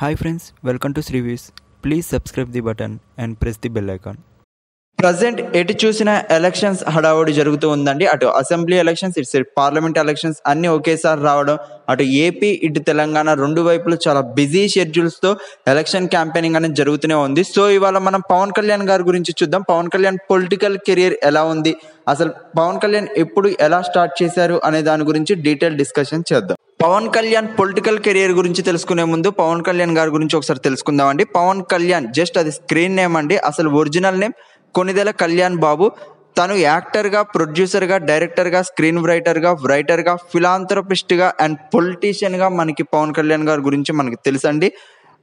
Hi friends welcome to Srivees please subscribe the button and press the bell icon present ఎటు చూసిన elections హడావుడి జరుగుతూ ఉందండి. అటు అసెంబ్లీ ఎలక్షన్స్ ఇటు పార్లమెంట్ ఎలక్షన్స్ అన్ని ఒకేసారి రావడం అటు ఏపీ ఇటు తెలంగాణ రెండు వైపులు చాలా బిజీ షెడ్యూల్స్తో ఎలక్షన్ క్యాంపెయినింగ్ అనేది జరుగుతూనే ఉంది. సో ఇవాళ మనం పవన్ కళ్యాణ్ గారి గురించి చూద్దాం. పవన్ కళ్యాణ్ పొలిటికల్ కెరియర్ ఎలా ఉంది? అసలు పవన్ కళ్యాణ్ ఎప్పుడు ఎలా స్టార్ట్ చేశారు అనే దాని గురించి డీటెయిల్ డిస్కషన్ చేద్దాం. పవన్ కళ్యాణ్ పొలిటికల్ కెరియర్ గురించి తెలుసుకునే ముందు పవన్ కళ్యాణ్ గారి గురించి ఒకసారి తెలుసుకుందాం అండి పవన్ కళ్యాణ్ జస్ట్ అది స్క్రీన్ నేమ్ అండి. అసలు ఒరిజినల్ నేమ్ కొనిదెల కళ్యాణ్ బాబు. తను యాక్టర్గా ప్రొడ్యూసర్గా డైరెక్టర్గా స్క్రీన్ రైటర్గా రైటర్గా ఫిలాంథ్రపిస్ట్గా అండ్ పొలిటీషియన్గా మనకి పవన్ కళ్యాణ్ గారి గురించి మనకి తెలుసండి.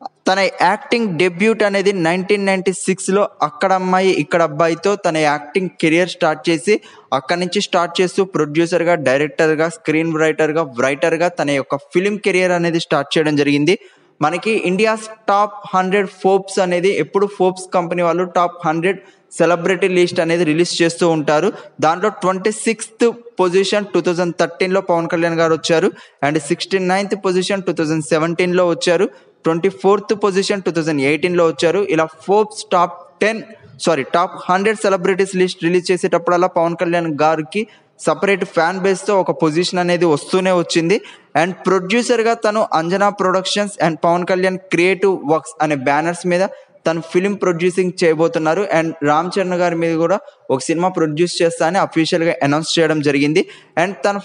తన యాక్టింగ్ డెబ్యూట్ అనేది నైన్టీన్ నైన్టీ సిక్స్లో అక్కడ అమ్మాయి ఇక్కడ అబ్బాయితో తన యాక్టింగ్ కెరియర్ స్టార్ట్ చేసి అక్కడి నుంచి స్టార్ట్ చేస్తూ ప్రొడ్యూసర్గా డైరెక్టర్గా స్క్రీన్ రైటర్గా రైటర్గా తన యొక్క ఫిలిం కెరియర్ అనేది స్టార్ట్ చేయడం జరిగింది. మనకి ఇండియాస్ టాప్ హండ్రెడ్ ఫోప్స్ అనేది ఎప్పుడు ఫోప్స్ కంపెనీ వాళ్ళు టాప్ హండ్రెడ్ సెలబ్రిటీ లిస్ట్ అనేది రిలీజ్ చేస్తూ ఉంటారు. దాంట్లో twenty sixth position two thousand థర్టీన్లో Pawan Kalyan garu వచ్చారు. And sixty ninth position two thousand సెవెంటీన్లో వచ్చారు. Twenty fourth position two thousand ఎయిటీన్లో వచ్చారు. ఇలా Forbes top ten sorry top hundred celebrities list release చేసేటప్పుడల్లా Pawan Kalyan గారికి సపరేట్ ఫ్యాన్ బేస్తో ఒక పొజిషన్ అనేది వస్తూనే వచ్చింది. అండ్ ప్రొడ్యూసర్గా తను Anjana productions and Pawan Kalyan creative works అనే బ్యానర్స్ మీద తను ఫిలిం ప్రొడ్యూసింగ్ చేయబోతున్నారు. అండ్ రామ్ చరణ్ గారి మీద కూడా ఒక సినిమా ప్రొడ్యూస్ చేస్తా అని అఫీషియల్గా అనౌన్స్ చేయడం జరిగింది. అండ్ తన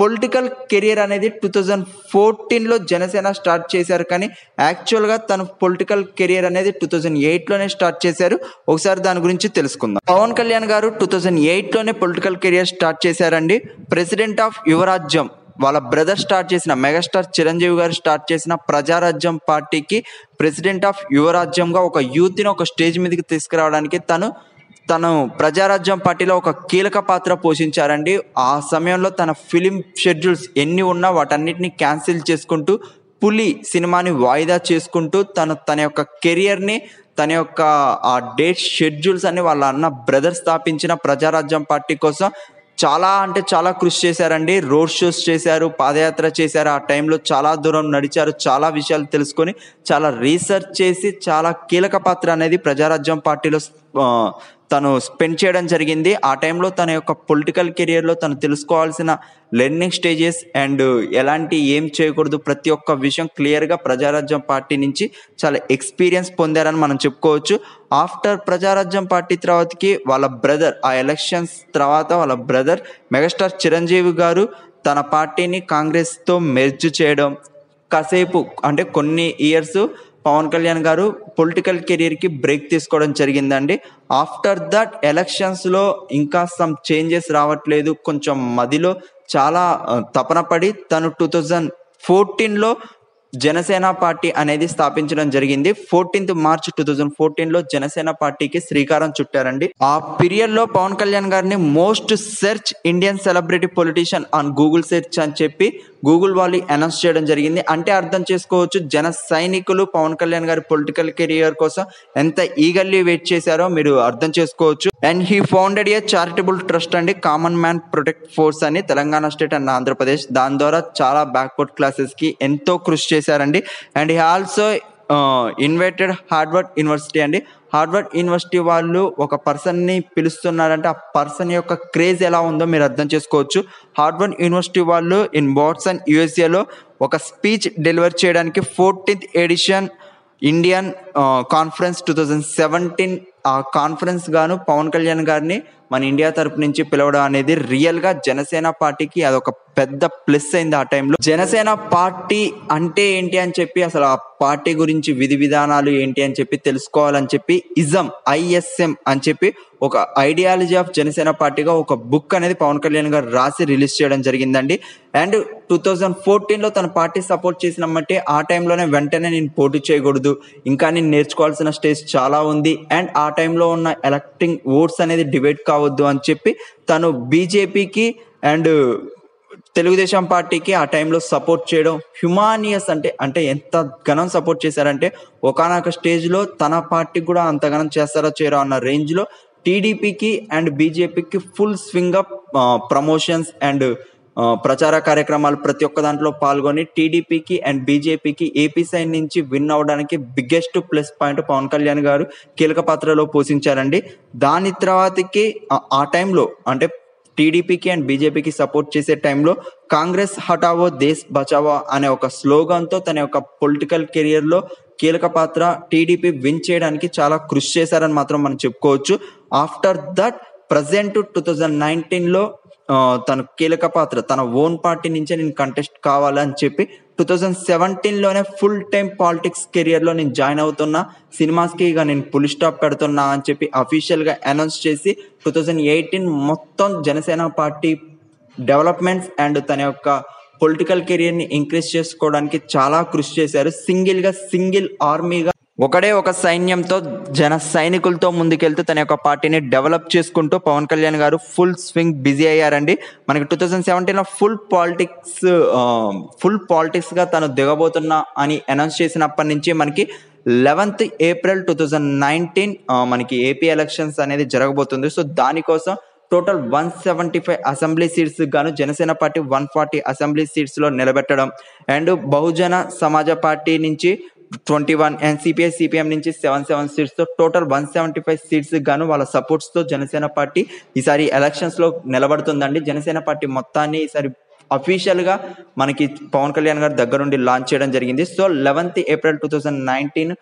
పొలిటికల్ కెరియర్ అనేది టూ థౌజండ్ ఫోర్టీన్లో జనసేన స్టార్ట్ చేశారు. కానీ యాక్చువల్గా తన పొలిటికల్ కెరియర్ అనేది టూ థౌజండ్ ఎయిట్లోనే స్టార్ట్ చేశారు. ఒకసారి దాని గురించి తెలుసుకుందాం. పవన్ కళ్యాణ్ గారు టూ థౌజండ్ ఎయిట్లోనే పొలిటికల్ కెరియర్ స్టార్ట్ చేశారండి. President of Yuvarajyam. వాళ్ళ బ్రదర్ స్టార్ట్ చేసిన మెగాస్టార్ చిరంజీవి గారు స్టార్ట్ చేసిన ప్రజారాజ్యం పార్టీకి ప్రెసిడెంట్ ఆఫ్ యువరాజ్యంగా ఒక యూత్ని ఒక స్టేజ్ మీదకి తీసుకురావడానికి తను తను ప్రజారాజ్యం పార్టీలో ఒక కీలక పాత్ర పోషించారండి. ఆ సమయంలో తన ఫిలిం షెడ్యూల్స్ ఎన్ని ఉన్నా వాటన్నిటిని క్యాన్సిల్ చేసుకుంటూ పులి సినిమాని వాయిదా చేసుకుంటూ తను తన యొక్క కెరియర్ని తన యొక్క ఆ డేట్ షెడ్యూల్స్ అని వాళ్ళ అన్న బ్రదర్ స్థాపించిన ప్రజారాజ్యం పార్టీ కోసం చాలా అంటే చాలా కృషి చేశారండి. రోడ్ షోస్ చేశారు పాదయాత్ర చేశారు. ఆ టైంలో చాలా దూరం నడిచారు. చాలా విషయాలు తెలుసుకొని చాలా రీసెర్చ్ చేసి చాలా కీలక పాత్ర అనేది ప్రజారాజ్యం పార్టీలో తను స్పెండ్ చేయడం జరిగింది. ఆ టైంలో తన యొక్క పొలిటికల్ కెరియర్లో తను తెలుసుకోవాల్సిన లెర్నింగ్ స్టేజెస్ అండ్ ఎలాంటి ఏం చేయకూడదు ప్రతి ఒక్క విషయం క్లియర్గా ప్రజారాజ్యం పార్టీ నుంచి చాలా ఎక్స్పీరియన్స్ పొందారని మనం చెప్పుకోవచ్చు. ఆఫ్టర్ ప్రజారాజ్యం పార్టీ తర్వాతకి వాళ్ళ బ్రదర్ ఆ ఎలక్షన్స్ తర్వాత వాళ్ళ బ్రదర్ మెగాస్టార్ చిరంజీవి గారు తన పార్టీని కాంగ్రెస్తో మెర్జ్ చేయడం. కాసేపు అంటే కొన్ని ఇయర్స్ పవన్ కళ్యాణ్ గారు పొలిటికల్ కెరీర్కి బ్రేక్ తీసుకోవడం జరిగిందండి. ఆఫ్టర్ దట్ ఎలక్షన్స్లో ఇంకా సమ్ చేంజెస్ రావట్లేదు. కొంచెం మదిలో చాలా తపన పడి తను టూ థౌజండ్ ఫోర్టీన్లో జనసేన పార్టీ అనేది స్థాపించడం జరిగింది. ఫోర్టీన్త్ మార్చ్ టూ థౌజండ్ ఫోర్టీన్లో జనసేన పార్టీకి శ్రీకారం చుట్టారండి. ఆ పీరియడ్లో పవన్ కళ్యాణ్ గారిని most search Indian celebrity politician on Google search అని చెప్పి గూగుల్ వాళ్ళు అనౌన్స్ చేయడం జరిగింది. అంటే అర్థం చేసుకోవచ్చు జన సైనికులు పవన్ కళ్యాణ్ గారి పొలిటికల్ కెరియర్ కోసం ఎంత ఈగల్లీ వెయిట్ చేశారో మీరు అర్థం చేసుకోవచ్చు. And he founded a charitable trust అండి కామన్ మ్యాన్ ప్రొటెక్ట్ ఫోర్స్ అని తెలంగాణ స్టేట్ అండ్ ఆంధ్రప్రదేశ్. దాని ద్వారా చాలా బ్యాక్వర్డ్ క్లాసెస్కి ఎంతో కృషి చేశారండి. And he also invited Harvard university అండి. హార్వర్డ్ యూనివర్సిటీ వాళ్ళు ఒక పర్సన్ని పిలుస్తున్నారంటే ఆ పర్సన్ యొక్క క్రేజ్ ఎలా ఉందో మీరు అర్థం చేసుకోవచ్చు. హార్వర్డ్ యూనివర్సిటీ వాళ్ళు ఇన్ వాట్సన్ యుఎస్ఏలో ఒక స్పీచ్ డెలివర్ చేయడానికి fourteenth edition Indian conference two thousand seventeen ఆ కాన్ఫరెన్స్ గాను పవన్ కళ్యాణ్ గారిని మన ఇండియా తరపు నుంచి పిలవడం అనేది రియల్గా జనసేన పార్టీకి అదొక పెద్ద ప్లస్ అయింది ఆ టైంలో జనసేన పార్టీ అంటే ఏంటి అని చెప్పి అసలు ఆ పార్టీ గురించి విధి విధానాలు ఏంటి అని చెప్పి తెలుసుకోవాలని చెప్పి ఇజం ఐఎస్ఎం అని చెప్పి ఒక ఐడియాలజీ ఆఫ్ జనసేన పార్టీగా ఒక బుక్ అనేది పవన్ కళ్యాణ్ గారు రాసి రిలీజ్ చేయడం జరిగిందండి. అండ్ టూ థౌజండ్ ఫోర్టీన్లో తన పార్టీ సపోర్ట్ చేసిన బట్టి ఆ టైంలోనే వెంటనే నేను పోటీ చేయకూడదు. ఇంకా నేను నేర్చుకోవాల్సిన స్టేజ్ చాలా ఉంది. అండ్ ఆ టైంలో ఉన్న ఎలక్టింగ్ ఓట్స్ అనేది డిబేట్ కావద్దు అని చెప్పి తను బీజేపీకి అండ్ తెలుగుదేశం పార్టీకి ఆ టైంలో సపోర్ట్ చేయడం హ్యుమానియస్ అంటే అంటే ఎంత ఘనం సపోర్ట్ చేశారంటే ఒకనొక స్టేజ్లో తన పార్టీకి కూడా అంత ఘనం చేస్తారో చేయరో అన్న రేంజ్లో టీడీపీకి అండ్ బీజేపీకి full swing up promotions and ప్రచార కార్యక్రమాలు ప్రతి ఒక్క దాంట్లో పాల్గొని టీడీపీకి అండ్ బీజేపీకి ఏపీ సైడ్ నుంచి విన్ అవడానికి biggest plus point Pawan Kalyan garu కీలక పాత్రలో పోషించారండి. దాని తర్వాతకి ఆ- టైంలో అంటే టీడీపీకి అండ్ బీజేపీకి సపోర్ట్ చేసే టైంలో కాంగ్రెస్ హటావో దేశ్ బచావో అనే ఒక స్లోగన్తో తన యొక్క పొలిటికల్ కెరియర్లో కీలక పాత్ర టీడీపీ విన్ చేయడానికి చాలా కృషి చేశారని మాత్రం మనం చెప్పుకోవచ్చు. After that present two thousand నైన్టీన్లో తన కీలక పాత్ర తన ఓన్ పార్టీ నుంచే నేను కంటెస్ట్ కావాలని చెప్పి టూ థౌజండ్ సెవెంటీన్లోనే ఫుల్ టైం పాలిటిక్స్ కెరియర్లో నేను జాయిన్ అవుతున్నా సినిమాస్కి ఇక నేను పులి స్టాప్ పెడుతున్నా అని చెప్పి అఫీషియల్గా అనౌన్స్ చేసి టూ థౌజండ్ ఎయిటీన్ మొత్తం జనసేన పార్టీ డెవలప్మెంట్స్ అండ్ తన యొక్క పొలిటికల్ కెరియర్ని ఇంక్రీజ్ చేసుకోవడానికి చాలా కృషి చేశారు. సింగిల్గా సింగిల్ ఆర్మీగా ఒకడే ఒక సైన్యంతో జన సైనికులతో ముందుకెళ్తూ తన యొక్క పార్టీని డెవలప్ చేసుకుంటూ పవన్ కళ్యాణ్ గారు ఫుల్ స్వింగ్ బిజీ అయ్యారండి. మనకి టూ థౌజండ్ సెవెంటీన్లో ఫుల్ పాలిటిక్స్ ఫుల్ పాలిటిక్స్గా తను దిగబోతున్నా అని అనౌన్స్ చేసినప్పటి నుంచి మనకి eleventh April two thousand nineteen మనకి ఏపీ ఎలక్షన్స్ అనేది జరగబోతుంది. సో దానికోసం total one seventy five assembly seats గాను Janasena party one forty assembly సీట్స్లో నిలబెట్టడం. అండ్ బహుజన సమాజ పార్టీ నుంచి twenty one and CPI CPM నుంచి seven seven సీట్స్తో total one seventy five seats గాను వాళ్ళ సపోర్ట్స్తో జనసేన పార్టీ ఈసారి ఎలక్షన్స్లో నిలబడుతుందండి. జనసేన పార్టీ మొత్తాన్ని ఈసారి అఫీషియల్గా మనకి పవన్ కళ్యాణ్ గారి దగ్గర నుండి లాంచ్ చేయడం జరిగింది. So eleventh April two thousand nineteen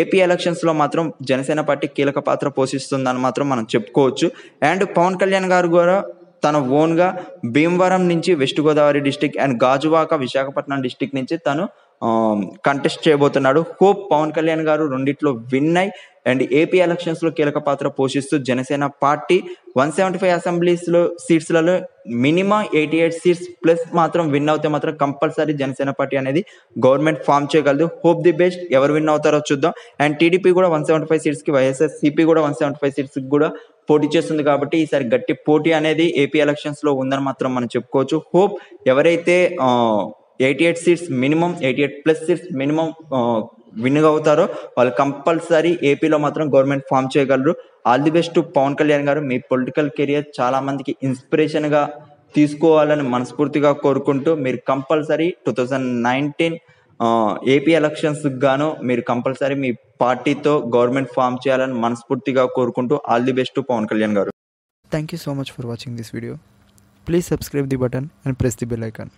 AP ఎలక్షన్స్లో మాత్రం జనసేన పార్టీ కీలక పాత్ర పోషిస్తుందని మాత్రం మనం చెప్పుకోవచ్చు. అండ్ పవన్ కళ్యాణ్ గారు కూడా తన ఓన్గా భీమవరం నుంచి west Godavari district and Gajuwaka Visakhapatnam district నుంచి తను కంటెస్ట్ చేయబోతున్నాడు. హోప్ పవన్ కళ్యాణ్ గారు రెండిట్లో విన్ అయి అండ్ ఏపీ ఎలక్షన్స్లో కీలక పాత్ర పోషిస్తూ Janasena party one seventy five అసెంబ్లీస్లో సీట్స్లలో minimum eighty eight seats plus మాత్రం విన్ అవుతే మాత్రం కంపల్సరీ జనసేన పార్టీ అనేది గవర్నమెంట్ ఫామ్ చేయగలదు. హోప్ ది బెస్ట్ ఎవరు విన్ అవుతారో చూద్దాం. అండ్ టీడీపీ కూడా వన్ సెవెంటీ ఫైవ్ సీట్స్కి వైఎస్ఆర్ సిపి కూడా వన్ సెవెంటీ ఫైవ్ సీట్స్కి కూడా పోటీ చేస్తుంది కాబట్టి ఈసారి గట్టి పోటీ అనేది ఏపీ ఎలక్షన్స్లో ఉందని మాత్రం మనం చెప్పుకోవచ్చు. హోప్ ఎవరైతే eighty eight seats minimum eighty eight plus seats minimum win అవుతారో వాళ్ళు కంపల్సరీ ఏపీలో మాత్రం గవర్నమెంట్ ఫామ్ చేయగలరు. All the best Pawan Kalyan garu. Me political career చాలా మందికి ఇన్స్పిరేషన్గా తీసుకోవాలని మనస్ఫూర్తిగా కోరుకుంటూ మీరు compulsory two thousand nineteen AP elections గాను మీరు కంపల్సరీ మీ పార్టీతో గవర్నమెంట్ ఫామ్ చేయాలని మనస్ఫూర్తిగా కోరుకుంటూ all the best Pawan Kalyan garu. Thank you so much for watching this video please subscribe the button and press the bell icon